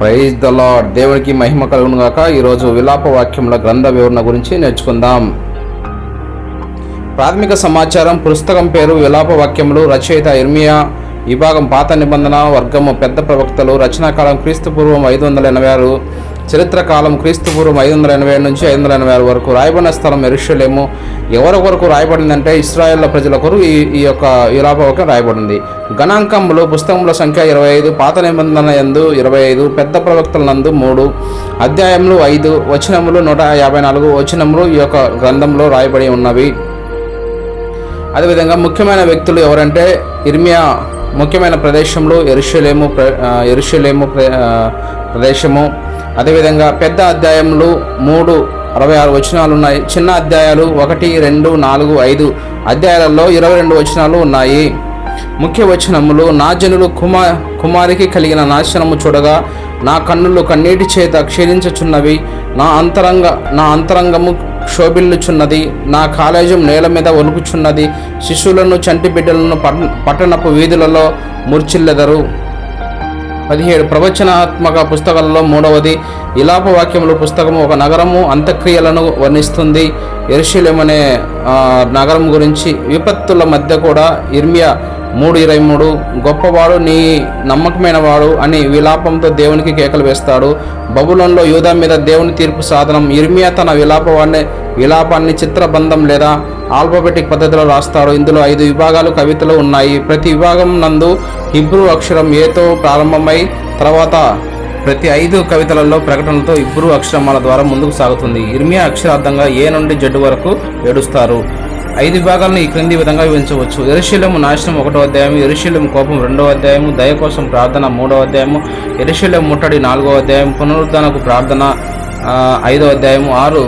Praise the lord. దేవునికి మహిమ కలుగును గాక. ఈరోజు విలాప వాక్యముల గ్రంథ వివరణ గురించి నేర్చుకుందాం. ప్రాథమిక సమాచారం పుస్తకం పేరు విలాప వాక్యములు రచయిత ఇర్మియా విభాగం పాత నిబంధన వర్గము పెద్ద ప్రవక్తలు రచనాకాలం క్రీస్తు పూర్వం ఐదు వందల ఎనభై ఆరు చరిత్రకాలం క్రీస్తుపూర్వం ఐదు వందల ఎనభై ఏడు నుంచి ఐదు వందల ఎనభై ఆరు వరకు రాయబడిన స్థలం ఎరుషలేము. ఎవరి కొరకు రాయబడిందంటే ఇస్రాయేళ్ళ ప్రజల కొరకు ఈ ఈ యొక్క విలాప రాయబడింది. గణాంకములు పుస్తకముల సంఖ్య ఇరవై ఐదు పాత నిబంధన యందు ఇరవై ఐదు పెద్ద ప్రవక్తల నందు మూడు అధ్యాయములు ఐదు వచనములు నూట యాభై నాలుగు వచనములు ఈ యొక్క గ్రంథంలో రాయబడి ఉన్నవి. అదేవిధంగా ముఖ్యమైన వ్యక్తులు ఎవరంటే ఇర్మియా ముఖ్యమైన ప్రదేశంలో ఎరుషలేము ప్ర ఎరుషలేము ప్ర ప్రదేశము. అదేవిధంగా పెద్ద అధ్యాయములు మూడు అరవై ఆరు వచనాలు ఉన్నాయి. చిన్న అధ్యాయాలు ఒకటి రెండు నాలుగు ఐదు అధ్యాయాలలో ఇరవై రెండు వచనాలు ఉన్నాయి. ముఖ్య వచనములు నా జనులు కుమా కుమారికి కలిగిన నాశనము చూడగా నా కన్నులు కన్నీటి చేత క్షీణించుచున్నవి. నా అంతరంగ నా అంతరంగము క్షోభిల్లుచున్నది. నా కాలేజం నేల మీద వణుకుచున్నది శిశువులను చంటి బిడ్డలను పట్- పట్టణపు వీధులలో ముర్చిల్లెదరు. పదిహేడు ప్రవచనాత్మక పుస్తకాలలో మూడవది. ఇలాప వాక్యములు పుస్తకము ఒక నగరము అంత్యక్రియలను వర్ణిస్తుంది. ఎరుషలేం అనే నగరం గురించి విపత్తుల మధ్య కూడా ఇర్మియా మూడు ఇరవై మూడు గొప్పవాడు నీ నమ్మకమైన వాడు అని విలాపంతో దేవునికి కేకలు వేస్తాడు. బబులంలో యూదా మీద దేవుని తీర్పు సాధనం ఇర్మియా తన విలాపవాన్ని విలాపాన్ని చిత్రబంధం లేదా ఆల్ఫాబెటిక్ పద్ధతిలో రాస్తాడు. ఇందులో ఐదు విభాగాలు కవితలు ఉన్నాయి. ప్రతి విభాగం నందు హిబ్రూ అక్షరం ఏతో ప్రారంభమై తర్వాత ప్రతి ఐదు కవితలలో ప్రకటనలతో ఇబ్బరు అక్షరమాల ద్వారా ముందుకు సాగుతుంది. ఇర్మియా అక్షరార్థంగా ఏ నుండి జడ్డు వరకు ఏడుస్తారు? ఐదు విభాగాలను ఈ క్రింది విధంగా వివరించవచ్చు ఎరుశీలము నాశనం ఒకటో అధ్యాయం ఎరుశీలం కోపం రెండో అధ్యాయము దయ కోసం ప్రార్థన మూడో అధ్యాయము ఎరుశీలం ముట్టడి నాలుగో అధ్యాయం పునరుద్ధరణకు ప్రార్థన ఐదో అధ్యాయము ఆరు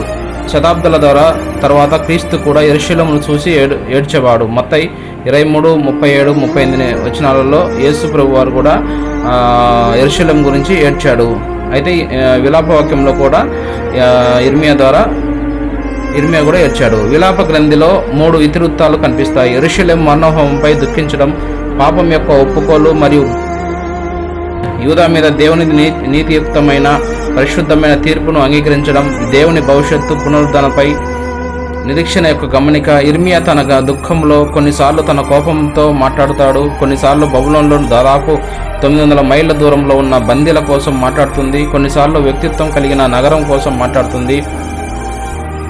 శతాబ్దాల ద్వారా తర్వాత క్రీస్తు కూడా ఎరుశీలమును చూసి ఏడు ఏడ్చేవాడు. మొత్తం ఇరవై మూడు ముప్పై ఏడు ముప్పై ఎనిమిది వచనాలలో యేసు ప్రభు వారు కూడా ఎరుశలం గురించి ఏడ్చాడు. అయితే విలాపవాక్యంలో విలాప వాక్యంలో కూడా ఇర్మియా ద్వారా ఇర్మియా కూడా ఏడ్చాడు. విలాప గ్రంథిలో మూడు ఇతివృత్తాలు కనిపిస్తాయి. ఎరుశలం మనోహంపై దుఃఖించడం పాపం యొక్క ఒప్పుకోలు మరియు యూదా మీద దేవుని నీ- నీతియుక్తమైన పరిశుద్ధమైన తీర్పును అంగీకరించడం దేవుని భవిష్యత్తు పునరుద్ధరణపై నిరీక్షణ యొక్క గమనిక ఇర్మియా తన దుఃఖంలో కొన్నిసార్లు తన కోపంతో మాట్లాడుతాడు కొన్నిసార్లు బబులంలో దాదాపు తొమ్మిది వందల మైళ్ళ దూరంలో ఉన్న బందీల కోసం మాట్లాడుతుంది కొన్నిసార్లు వ్యక్తిత్వం కలిగిన నగరం కోసం మాట్లాడుతుంది.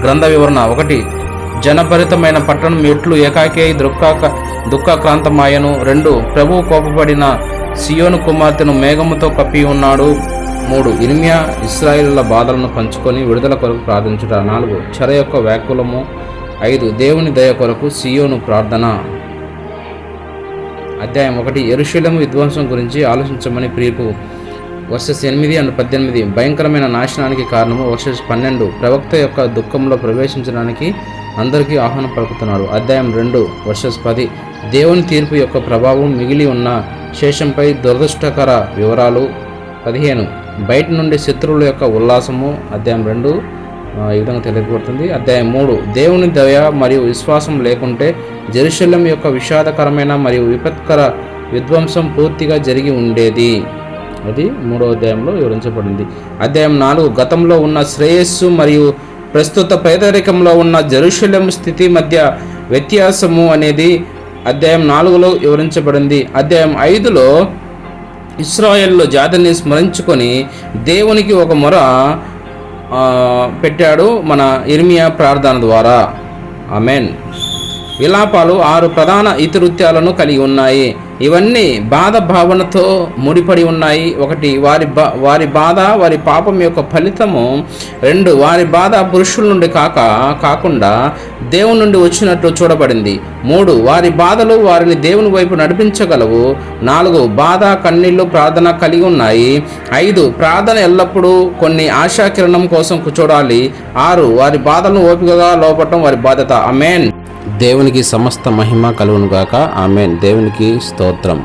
గ్రంథ వివరణ ఒకటి. జనభరితమైన పట్టణం ఎట్లు ఏకాకే దుఃఖ దుఃఖాక్రాంతమాయను. రెండు. ప్రభువు కోపపడిన సియోను కుమార్తెను మేఘముతో కప్పి ఉన్నాడు. మూడు ఇర్మియా ఇస్రాయిల్ల బాధలను పంచుకొని విడుదల కొరకు ప్రార్థించుట. నాలుగు చెర యొక్క వ్యాకులము. ఐదు దేవుని దయ కొరకు సియోను ప్రార్థన. అధ్యాయం ఒకటి ఎరుశీలము విధ్వంసం గురించి ఆలోచించమని ప్రియకు. వర్సెస్ ఎనిమిది అండ్ పద్దెనిమిది భయంకరమైన నాశనానికి కారణము వర్సెస్ పన్నెండు ప్రవక్త యొక్క దుఃఖంలో ప్రవేశించడానికి అందరికీ ఆహ్వానం పలుకుతున్నాడు అధ్యాయం రెండు వర్సెస్ పది దేవుని తీర్పు యొక్క ప్రభావం మిగిలి ఉన్న శేషంపై దురదృష్టకర వివరాలు. పదిహేను బయట నుండి శత్రువుల యొక్క ఉల్లాసము అధ్యాయం రెండు ఈ విధంగా తెలియబడుతుంది అధ్యాయం మూడు దేవుని దయ మరియు విశ్వాసం లేకుంటే జెరుషలం యొక్క విషాదకరమైన మరియు విపత్కర విధ్వంసం పూర్తిగా జరిగి ఉండేది. అది మూడో అధ్యాయంలో వివరించబడింది. అధ్యాయం నాలుగు గతంలో ఉన్న శ్రేయస్సు మరియు ప్రస్తుత పేదరికంలో ఉన్న జెరూసలేం స్థితి మధ్య వ్యత్యాసము అనేది అధ్యాయం నాలుగులో వివరించబడింది. అధ్యాయం ఐదులో ఇస్రాయెల్లో జాతిని స్మరించుకొని దేవునికి ఒక మొర పెట్టాడు మన ఇర్మియా ప్రార్థన ద్వారా. అమెన్ విలాపాలు ఆరు ప్రధాన ఇతివృత్యాలను కలిగి ఉన్నాయి. ఇవన్నీ బాధ భావనతో ముడిపడి ఉన్నాయి. ఒకటి వారి బా వారి బాధ వారి పాపం యొక్క ఫలితము. రెండు వారి బాధ పురుషుల నుండి కాక కాకుండా దేవుని నుండి వచ్చినట్లు చూడబడింది. మూడు వారి బాధలు వారిని దేవుని వైపు నడిపించగలవు. నాలుగు బాధ కన్నీళ్ళు ప్రార్థన కలిగి ఉన్నాయి. ఐదు ప్రార్థన ఎల్లప్పుడూ కొన్ని ఆశాకిరణం కోసం చూడాలి ఆరు వారి బాధలను ఓపికగా లోపటం వారి బాధ్యత. అమేన్ దేవునికి సమస్త మహిమ కలుగునుగాక. ఆమెన్. దేవునికి స్తోత్రం